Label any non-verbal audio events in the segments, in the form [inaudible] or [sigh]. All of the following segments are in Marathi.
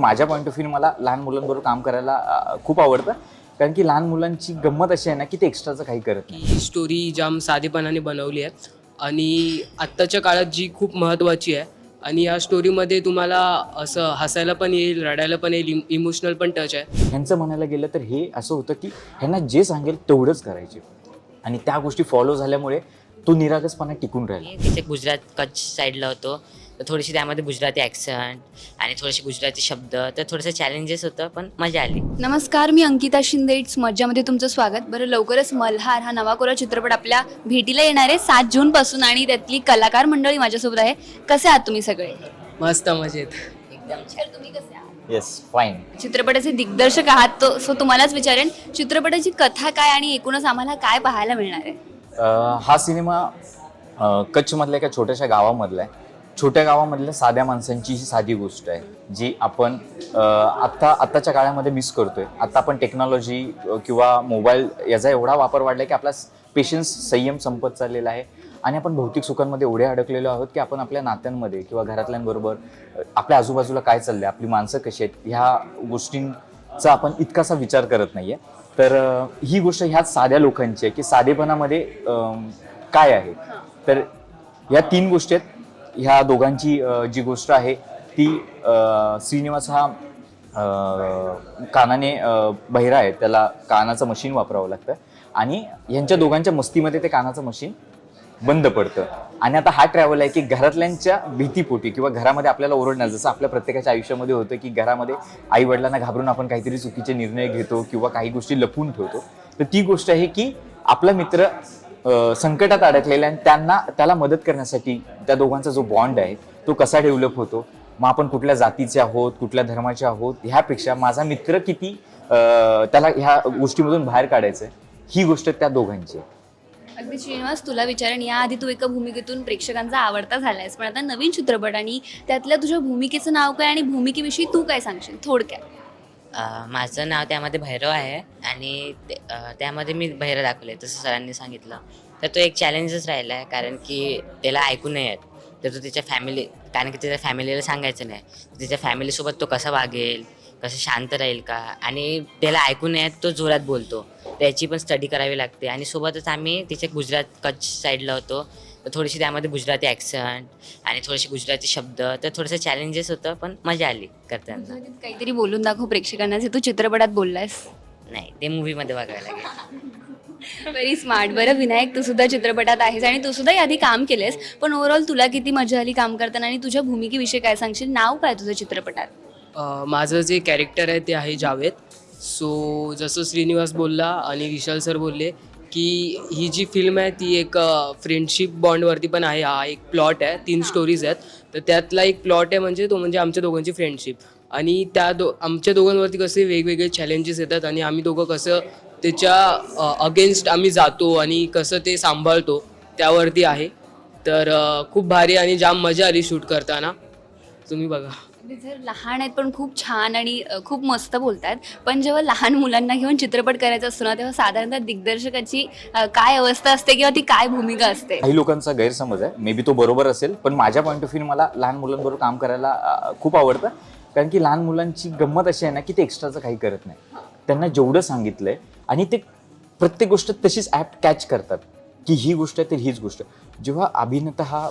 माझ्या पॉईंट ऑफ व्ह्यू मला लहान मुलांबरोबर काम करायला खूप आवडतं. कारण की लहान मुलांची गंमत अशी आहे ना की ते एक्स्ट्राचं काही करत नाही. ही स्टोरी जाम साधेपणाने बनवली आहे आणि आत्ताच्या काळात जी खूप महत्त्वाची आहे आणि या स्टोरीमध्ये तुम्हाला असं हसायला पण येईल रडायला पण येईल इमोशनल पण टच आहे. ह्यांचं म्हणायला गेलं तर हे असं होतं की ह्यांना जे सांगेल तेवढंच करायचे. आणि त्या गोष्टी फॉलो झाल्यामुळे तो निरागसपणा टिकून राहिला. तिथे गुजरात कच्छ साईडला होतो. तर थोडीशी त्यामध्ये गुजराती ॲक्संट आणि थोडेसे गुजराती शब्द तर थोडंसं चॅलेंजेस होतं पण मजा आली. नमस्कार मी अंकिता शिंदे. इट्स मज्जामध्ये तुमचं स्वागत. बरं लवकरच मल्हार हा नवा कोरा चित्रपट आपल्या भेटीला येणार आहे सात जूनपासून आणि त्यातली कलाकार मंडळी माझ्यासोबत आहे. कसे आहात तुम्ही सगळे? मस्त मजेत. एकदम छान. तुम्ही कसे आहात? येस फाईन चित्रपटाचे दिग्दर्शक आहात तो सो तुम्हालाच विचारेन चित्रपटाची कथा काय आणि एकूणच आम्हाला काय पाहायला मिळणार आहे? हा सिनेमा कच्छमधल्या एका छोट्याशा गावामधला आहे. छोट्या गावामधल्या साध्या माणसांची ही साधी गोष्ट आहे जी आपण आत्ता आत्ताच्या काळामध्ये मिस करतोय. आत्ता आपण टेक्नॉलॉजी किंवा मोबाईल याचा एवढा वापर वाढला की आपला पेशन्स संयम संपत चाललेला आहे. आणि आपण भौतिक सुखांमध्ये एवढे अडकलेलो आहोत की आपण आपल्या नात्यांमध्ये किंवा घरातल्यांबरोबर आपल्या आजूबाजूला काय चाललंय आपली माणसं कशी आहेत ह्या गोष्टींचा आपण इतकासा विचार करत नाही आहे तर ही गोष्ट ह्याच साध्या लोकांची आहे की साधेपणामध्ये काय आहे. तर या तीन गोष्टी आहेत. ह्या दोघांची जी गोष्ट आहे ती श्रीनिवास हा कानाने बहिरा आहे. त्याला कानाचं मशीन वापरावं लागतं. आणि यांच्या दोघांच्या मस्तीमध्ये ते कानाचं मशीन बंद पडतं. आणि आता हा ट्रॅव्हल आहे की घरातल्यांच्या भीतीपोटी किंवा घरामध्ये आपल्याला ओरडणार जसं आपल्या प्रत्येकाच्या आयुष्यामध्ये होतं की घरामध्ये आई वडिलांना घाबरून आपण काहीतरी चुकीचे निर्णय घेतो किंवा काही गोष्टी लपून ठेवतो. तर ती गोष्ट आहे की आपला मित्र संकटात अडकलेला आहे आणि त्यांना त्याला मदत करण्यासाठी त्या दोघांचा जो बॉन्ड आहे तो कसा डेव्हलप होतो? मग आपण कुठल्या जातीचे आहोत कुठल्या धर्माचे आहोत ह्यापेक्षा माझा मित्र किती त्याला ह्या गोष्टीमधून बाहेर काढायचं आहे, ही गोष्ट त्या दोघांची आहे. अगदी श्रीनिवास तुला विचारेन याआधी तू एका भूमिकेतून प्रेक्षकांचा आवडता झालायस पण आता नवीन चित्रपट आणि त्यातल्या तुझ्या भूमिकेचं नाव काय आणि भूमिकेविषयी तू काय सांगशील? थोडक्यात. माझं नाव त्यामध्ये भैरव आहे आणि त्यामध्ये मी भैरव दाखवले जसं सरांनी सांगितलं. तर तो एक चॅलेंजच राहिला आहे कारण की त्याला ऐकू नये आहेत तर तो त्याच्या फॅमिली कारण की त्याच्या फॅमिलीला सांगायचं नाही. त्याच्या फॅमिलीसोबत तो कसा वागेल कसं शांत राहील का? आणि त्याला ऐकू नये तो जोरात बोलतो. त्याची पण स्टडी करावी लागते. आणि सोबतच आम्ही तिच्या गुजरात कच्छ साईडला होतो. तर थोडीशी त्यामध्ये गुजराती ॲक्संट आणि थोडेसे गुजराती शब्द तर थोडंसं चॅलेंजेस होतं पण मजा आली करताना. काहीतरी बोलून दाखव प्रेक्षकांना जे तू चित्रपटात बोललायस. नाही ते मूवीमध्ये बघायला लागेल. [laughs] व्हेरी स्मार्ट बरं विनायक तू सुद्धा चित्रपटात आहेस आणि तू सुद्धा याआधी काम केलेस पण ओव्हरऑल तुला किती मजा आली काम करताना आणि तुझ्या भूमिकेविषयी काय सांगशील? नाव काय तुझं चित्रपटात? अं, माझं जे कॅरेक्टर आहे ते आहे जावेद. सो जसं श्रीनिवास बोलला आणि विशाल सर बोलले की ही जी फिल्म आहे ती एक फ्रेंडशिप बॉन्डवरती पण आहे. हा एक प्लॉट आहे. तीन स्टोरीज आहेत. तर त्यातला एक प्लॉट आहे म्हणजे तो म्हणजे आमच्या दोघांची फ्रेंडशिप आणि त्या दो आमच्या दोघांवरती कसे वेगवेगळे चॅलेंजेस येतात आणि आम्ही दोघं कसं त्याच्या अगेन्स्ट आम्ही जातो आणि कसं ते सांभाळतो त्यावरती आहे. तर खूप भारी आणि जाम मजा आली शूट करताना. तुम्ही बघा. जर लहान आहेत पण खूप छान आणि खूप मस्त बोलतात पण जेव्हा लहान मुलांना घेऊन चित्रपट करायचा असतो ना तेव्हा साधारणतः दिग्दर्शकाची काय अवस्था असते किंवा ती काय भूमिका असते? काही लोकांचा गैरसमज आहे. मे बी तो बरोबर असेल पण माझ्या पॉईंट ऑफ व्ह्यू मला लहान मुलांबरोबर काम करायला खूप आवडतं. कारण की लहान मुलांची गंमत अशी आहे ना की ते एक्स्ट्राचं काही करत नाही. त्यांना जेवढं सांगितलंय आणि ते प्रत्येक गोष्ट तशीच ॲप कॅच करतात की ही गोष्ट आहे तर हीच गोष्ट. जेव्हा अभिनेता हा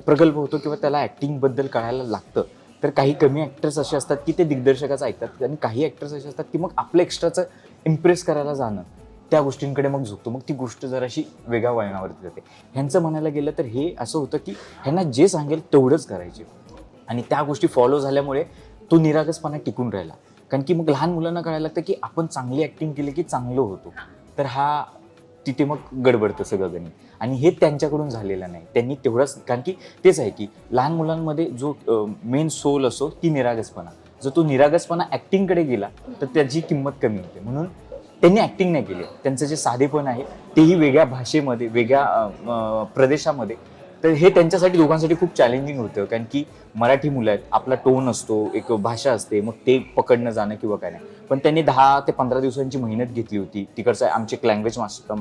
प्रगल्भ होतो किंवा त्याला ॲक्टिंगबद्दल कळायला लागतं. तर काही कमी ॲक्टर्स असे असतात की ते दिग्दर्शकाचं ऐकतात आणि काही ॲक्टर्स असे असतात की मग आपलं एक्स्ट्राचं इम्प्रेस करायला जाणं. त्या गोष्टींकडे मग झुकतो. मग ती गोष्ट जराशी वेगळ्या वळणावरती जाते. ह्यांचं म्हणायला गेलं तर हे असं होतं की ह्यांना जे सांगेल तेवढंच करायचे. आणि त्या गोष्टी फॉलो झाल्यामुळे तो निरागसपणा टिकून राहिला. कारण की मग लहान मुलांना कळायला लागतं की आपण चांगली ॲक्टिंग केली की चांगलं होतो. तर हा तिथे मग गडबडतं सगळं गणित. आणि हे त्यांच्याकडून झालेलं नाही. त्यांनी तेवढंच कारण की तेच आहे की लहान मुलांमध्ये जो मेन सोल असो ती निरागसपणा. जर तो निरागसपणा ॲक्टिंगकडे गेला तर त्याची किंमत कमी होते. म्हणून त्यांनी ॲक्टिंग नाही केली. त्यांचं जे साधेपण आहे तेही वेगळ्या भाषेमध्ये वेगळ्या प्रदेशामध्ये. तर हे त्यांच्यासाठी दोघांसाठी खूप चॅलेंजिंग होतं. कारण की मराठी मुलं आहेत आपला टोन असतो एक भाषा असते मग ते पकडणं जाणं किंवा काय नाही. पण त्यांनी दहा ते पंधरा दिवसांची मेहनत घेतली होती. तिकडचं आमचे एक लँग्वेज मास्टर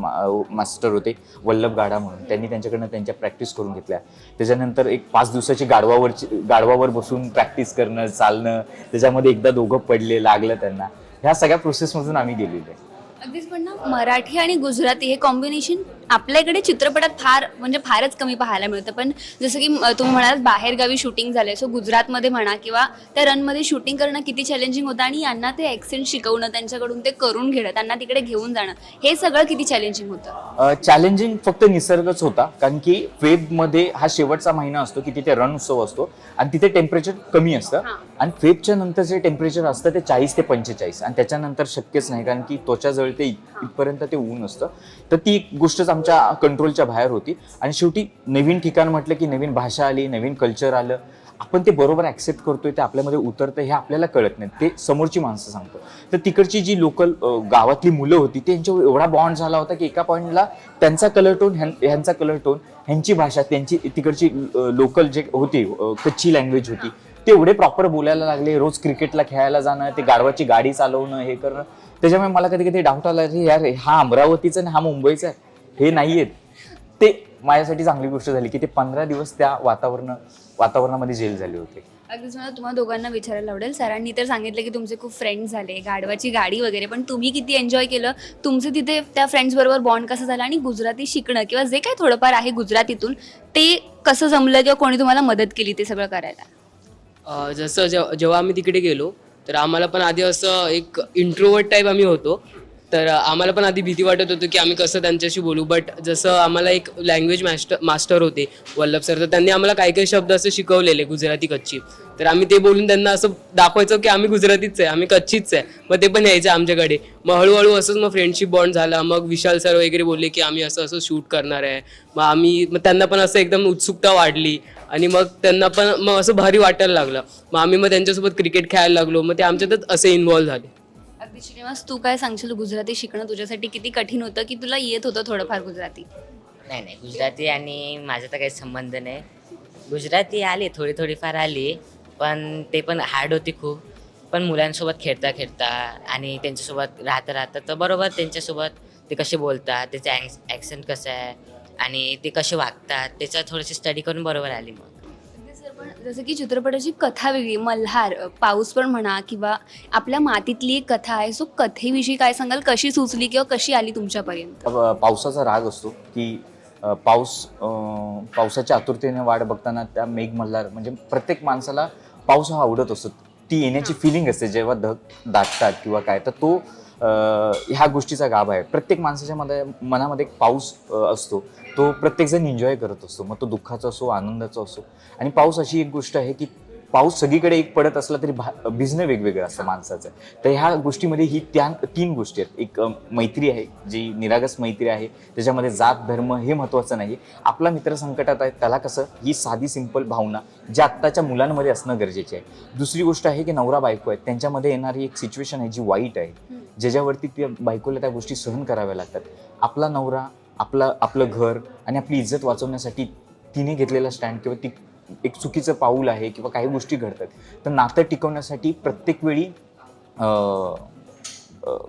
मास्टर होते वल्लभ गाडा म्हणून. त्यांनी त्यांच्याकडनं त्यांच्या प्रॅक्टिस करून घेतल्या. त्याच्यानंतर एक पाच दिवसाची गाडवावरची गाडवावर बसून प्रॅक्टिस करणं चालणं त्याच्यामध्ये एकदा दोघं पडले लागलं त्यांना. ह्या सगळ्या प्रोसेसमधून आम्ही गेलेलो आहे. अगदीच पण ना मराठी आणि गुजराती हे कॉम्बिनेशन आपल्याकडे चित्रपटात फार म्हणजे फारच कमी पाहायला मिळतं. पण जसं की तुम्ही म्हणाल बाहेरगावी शूटिंग झालंय. सो गुजरातमध्ये म्हणा किंवा त्या रनमध्ये शूटिंग करणं किती चॅलेंजिंग होतं आणि यांना ते ॲक्सेंट शिकवणं त्यांच्याकडून ते करून घेणं त्यांना तिकडे घेऊन जाणं हे सगळं किती चॅलेंजिंग होतं? चॅलेंजिंग फक्त निसर्गच होता. कारण की फेबमध्ये हा शेवटचा महिना असतो की तिथे रण उत्सव असतो आणि तिथे टेम्परेचर कमी असतं. आणि फेबच्या नंतर जे टेम्परेचर असतं ते चाळीस ते पंचेचाळीस. आणि त्याच्यानंतर शक्यच नाही. कारण की त्वचा जळते इथपर्यंत ते ऊन असतं. तर ती एक गोष्टच आमच्या कंट्रोलच्या बाहेर होती. आणि शेवटी नवीन ठिकाण म्हटलं की नवीन भाषा आली नवीन कल्चर आलं. आपण ते बरोबर ॲक्सेप्ट करतोय ते आपल्यामध्ये उतरतं हे आपल्याला कळत नाही. ते समोरची माणसं सांगतो तर तिकडची जी लोकल गावातली मुलं होती त्यांच्या एवढा बॉन्ड झाला होता की एका पॉईंटला त्यांचा कलर टोन ह्यांचा कलर टोन ह्यांची भाषा त्यांची तिकडची लोकल जे होती कच्ची लँग्वेज होती ते एवढे प्रॉपर बोलायला लागले. रोज क्रिकेटला खेळायला जाणं ते गाडवाची गाडी चालवणं हे करणं. त्याच्यामुळे मला कधी कधी डाऊट आला अरे यार हा अमरावतीचा आणि हा मुंबईचा आहे. हे नाहीयेत. ते माझ्यासाठी चांगली गोष्ट झाली की ते पंधरा दिवस त्या वातावरण वातावरणामध्ये जेल झाले होते. अगदीच मला तुम्हाला दोघांना विचारायला आवडेल. सरांनी तर सांगितलं की तुमचे खूप फ्रेंड्स झाले गाडवाची गाडी वगैरे पण तुम्ही किती एन्जॉय केलं? तुमचे तिथे त्या फ्रेंड्स बरोबर बॉन्ड कसं झालं आणि गुजराती शिकणं किंवा जे काही थोडंफार आहे गुजरातीतून ते कसं जमलं किंवा कोणी तुम्हाला मदत केली ते सगळं करायला? अ, जसं जेव्हा जेव्हा आम्ही तिकडे गेलो तर आम्हाला पण आधी असं एक इंट्रोवर्ट टाईप आम्ही होतो. तर आम्हाला पण आधी भीती वाटत होती की आम्ही कसं त्यांच्याशी बोलू बट जसं आम्हाला एक लँग्वेज मास्टर मास्टर होते वल्लभ सर तर त्यांनी आम्हाला काही काही शब्द असे शिकवलेले गुजराती कच्ची. तर आम्ही ते बोलून त्यांना असं दाखवायचो की आम्ही गुजरातीच आहे आम्ही कच्चीच आहे. मग ते पण यायचे आमच्याकडे. मग हळूहळू असंच मग फ्रेंडशिप बॉन्ड झाला. मग विशाल सर वगैरे बोलले की आम्ही असं असं शूट करणार आहे. मग आम्ही मग त्यांना पण असं एकदम उत्सुकता वाढली. आणि मग त्यांना पण मग असं भारी वाटायला लागलं. मग आम्ही मग त्यांच्यासोबत क्रिकेट खेळायला लागलो. मग ते आमच्यातच असे इन्व्हॉल्व झाले. अगदी श्रीनिवास तू काय सांगशील? गुजराती शिकणं तुझ्यासाठी किती कठीण होतं की तुला येत होतं थोडंफार गुजराती? नाही नाही. गुजराती आणि माझा तर काही संबंध नाही. गुजराती आली थोडी थोडीफार आली पण ते पण हार्ड होती खूप. पण मुलांसोबत खेळता खेळता आणि त्यांच्यासोबत राहता राहता तर बरोबर त्यांच्यासोबत ते कसे बोलतात त्याचं ॲक्सेंट कसं आहे आणि ते कसे वागतात त्याचा थोडीशी स्टडी करून बरोबर आली मग. जसं की चित्रपटाची कथा वेगळी मल्हार पाऊस पण म्हणा किंवा आपल्या मातीतली एक कथा आहे सो कथेविषयी काय सांगाल? कशी सुचली किंवा कशी आली तुमच्यापर्यंत? पावसाचा राग असतो की पाऊस पावसाच्या आतुरतेने वाट बघताना त्या मेघ मल्हार म्हणजे प्रत्येक माणसाला पाऊस हा आवडत असतो. ती येण्याची फिलिंग असते जेव्हा धग दाटतात किंवा काय. तर तो ह्या गोष्टीचा गाभ आहे. प्रत्येक माणसाच्या मध्ये मनामध्ये एक पाऊस असतो. तो प्रत्येकजण एन्जॉय करत असतो. मग तो दुःखाचा असो आनंदाचा असो. आणि पाऊस अशी एक गोष्ट आहे की पाऊस सगळीकडे एक पडत असला तरी भा भिजणं वेगवेगळं असतं माणसाचं. तर ह्या गोष्टीमध्ये ही त्या तीन गोष्टी आहेत. एक मैत्री आहे जी निरागस मैत्री आहे. त्याच्यामध्ये जात धर्म हे महत्त्वाचं नाही आपला मित्र संकटात आहे त्याला कसं ही साधी सिंपल भावना जी आत्ताच्या मुलांमध्ये असणं गरजेची आहे. दुसरी गोष्ट आहे की नवरा बायको आहेत. त्यांच्यामध्ये येणारी एक सिच्युएशन आहे जी वाईट आहे. ज्याच्यावरती त्या बायकोला त्या गोष्टी सहन कराव्या लागतात. आपला नवरा आपला आपलं घर आणि आपली इज्जत वाचवण्यासाठी तिने घेतलेला स्टँड किंवा ती एक चुकीचं पाऊल आहे किंवा काही गोष्टी घडतात. तर नातं टिकवण्यासाठी प्रत्येक वेळी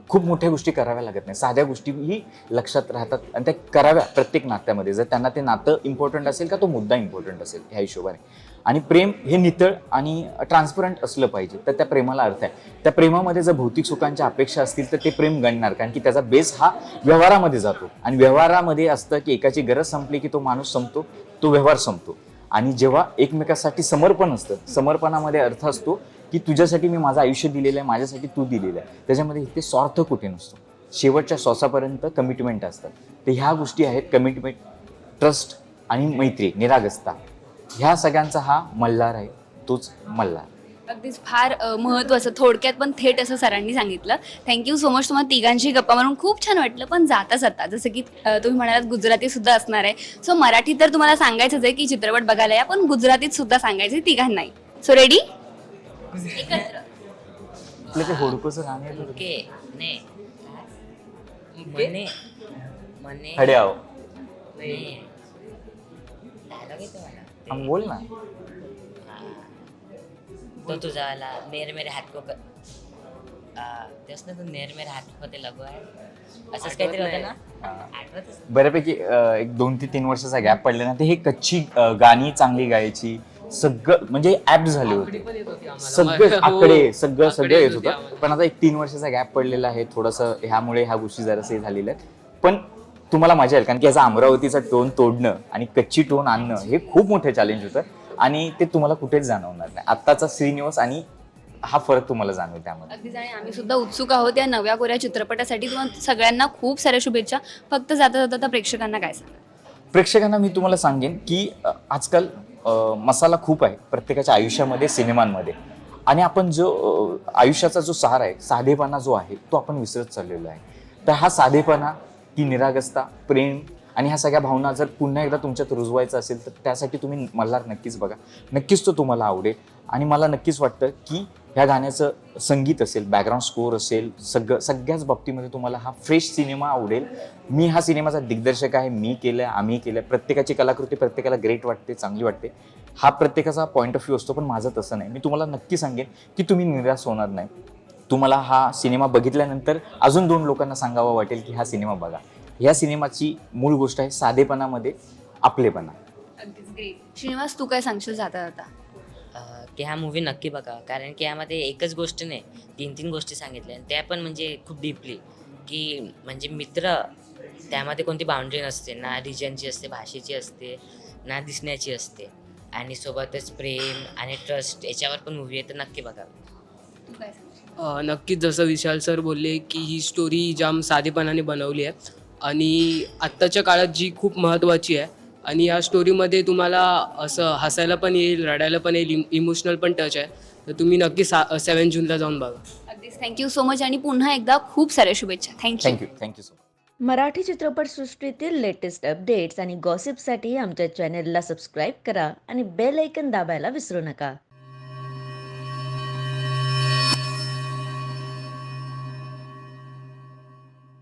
खूप मोठ्या गोष्टी कराव्या लागत नाही. साध्या गोष्टीही लक्षात राहतात आणि त्या कराव्या प्रत्येक नात्यामध्ये. जर त्यांना ते नातं इम्पॉर्टंट असेल का तो मुद्दा इम्पॉर्टंट असेल ह्या हिशोबाने. आणि प्रेम हे नितळ आणि ट्रान्सपरंट असलं पाहिजे. तर त्या प्रेमाला अर्थ आहे. त्या प्रेमामध्ये जर भौतिक सुखांच्या अपेक्षा असतील तर ते प्रेम गणणार. कारण की त्याचा बेस हा व्यवहारामध्ये जातो. आणि व्यवहारामध्ये असतं की एकाची गरज संपली की तो माणूस संपतो तो व्यवहार संपतो. आणि जेव्हा एकमेकासाठी समर्पण असतं समर्पणामध्ये अर्थ असतो की तुझ्यासाठी मी माझं आयुष्य दिलेलं आहे माझ्यासाठी तू दिलेलं आहे. त्याच्यामध्ये इथे स्वार्थ कुठे नसतो. शेवटच्या श्वासापर्यंत कमिटमेंट असतात. तर ह्या गोष्टी आहेत कमिटमेंट ट्रस्ट आणि मैत्री निरागस्ता. ह्या सगळ्यांचा हा मल्हार आहे तोच मल्हार. अगदीच फार महत्वाचं महत्त्वाचं थोडक्यात पण थेट असं सरांनी सांगितलं. थँक्यू सो मच तुम्हाला तिघांशी गप्पा मारून खूप छान वाटलं पण जाता जाता जसं की तुम्ही म्हणालात गुजराती सुद्धा असणार आहे. सो मराठी तर तुम्हाला सांगायचंच आहे की चित्रपट बघायला या पण गुजरातीत सुद्धा सांगायचं आहे तिघांनाही. सो रेडी एकत्र आपलं ते होडकोचं गाणं आहे बघ. ने मने मने हड्याव ने. डायलॉग येतो मला ते- हा, बोल ना. तो तुझा वाला नेर मेरे हात को क- आ, तेच ना तू नेर मेरे हात को ते लगो आहे असंच काहीतरी होतं ना हा. आठवतच नाही. बऱ्यापैकी अं, एक दोन ते तीन वर्षाचा गॅप पडले ना ते हे कच्ची अं, गाणी चांगली गायची सगळं म्हणजे ऍप्ट झाले होते. पण येत होती आम्हाला. सगळं हो, आकडे सगळं सगळं येत होते. पण आता एक तीन वर्षाचा गॅप पडलेला आहे थोडंसं ह्यामुळे ह्या गोष्टी जरासे झालेल्या आहेत. पण तुम्हाला मजा येईल कारण की याचा अमरावतीचा टोन तोडणं आणि कच्ची टोन आणणं हे खूप मोठं चॅलेंज होतं. आणि ते तुम्हाला कुठेच जाणवणार नाही. आत्ताचा श्रीनिवास आणि हा फरक तुम्हाला जाणवेल त्यामध्ये. अगदीच आणि आम्ही सुद्धा उत्सुक आहोत या नव्या कोऱ्या चित्रपटासाठी. तुम्हाला सगळ्यांना खूप साऱ्या शुभेच्छा. फक्त जाता जाता प्रेक्षकांना काय सांगा प्रेक्षकांना मी तुम्हाला सांगेन की आजकाल मसाला खूप आहे प्रत्येकाच्या आयुष्यामध्ये सिनेमांमध्ये. आणि आपण जो आयुष्याचा जो सार आहे साधेपणा जो आहे तो आपण विसरत चाललेलो आहे. तर हा साधेपणा ती निरागसता प्रेम आणि ह्या सगळ्या भावना जर पुन्हा एकदा तुमच्यात रुजवायचं असेल तर त्यासाठी तुम्ही मल्हार नक्कीच बघा. नक्कीच तो तुम्हाला आवडेल. आणि मला नक्कीच वाटतं की ह्या गाण्याचं संगीत असेल बॅकग्राऊंड स्कोअर असेल सगळं सगळ्याच बाबतीमध्ये तुम्हाला हा फ्रेश सिनेमा आवडेल. मी हा सिनेमाचा दिग्दर्शक आहे मी केलं आम्ही केलं प्रत्येकाची कलाकृती प्रत्येकाला ग्रेट वाटते चांगली वाटते. हा प्रत्येकाचा पॉईंट ऑफ व्ह्यू असतो पण माझं तसं नाही. मी तुम्हाला नक्की सांगेन की तुम्ही निराश होणार नाही. तुम्हाला हा सिनेमा बघितल्यानंतर अजून दोन लोकांना सांगावा वाटेल की हा सिनेमा बघा. ह्या सिनेमाची मूळ गोष्ट आहे साधेपणामध्ये आपलेपणा. अगदीच. ग्रेट श्रीनिवास तू काय सांगशील जाता जाता की हा मूवी नक्की बघा कारण की यामध्ये एकच गोष्ट नाही तीन तीन गोष्टी सांगितल्या. आणि त्या पण म्हणजे खूप डीपली की म्हणजे मित्र त्यामध्ये कोणती बाउंड्री नसते. ना रिजनची असते भाषेची असते ना दिसण्याची असते. आणि सोबतच प्रेम आणि ट्रस्ट याच्यावर पण मूवी आहे तर नक्की बघा. तू काय सांगशील? अ, नक्कीच जसं विशाल सर बोलले की ही स्टोरी जाम साधेपणाने बनवली आहे. आणि आत्ताच्या काळात जी खूप महत्त्वाची आहे आणि या स्टोरीमध्ये तुम्हाला असं हसायला पण येईल रडायला पण येईल इमोशनल पण टच आहे. तर तुम्ही नक्की सा सेवन जूनला जाऊन बघा. अगदीच. थँक्यू सो मच आणि पुन्हा एकदा खूप साऱ्या शुभेच्छा. Thank you thank you thank you so much Marathi चित्रपटसृष्टीतील लेटेस्ट अपडेट्स आणि गॉसिपसाठी आमच्या चॅनेलला सबस्क्राईब करा आणि बेल ऐकन दाबायला विसरू नका.